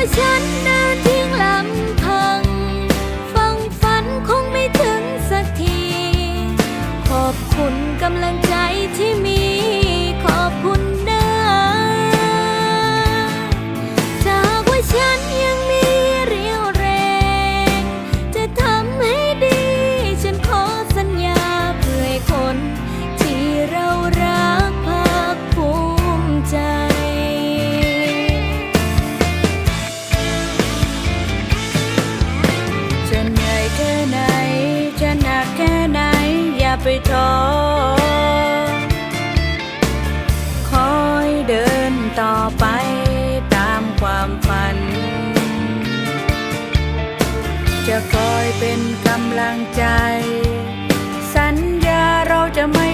ว่าฉันเดินทิ้งลำพัง ฟังฝันคงไม่ถึงสักที ขอบคุณกำลังใจที่มี ไปท้อคอยเดินต่อไปตามความฝัน จะคอยเป็นกำลังใจ สัญญาเราจะไม่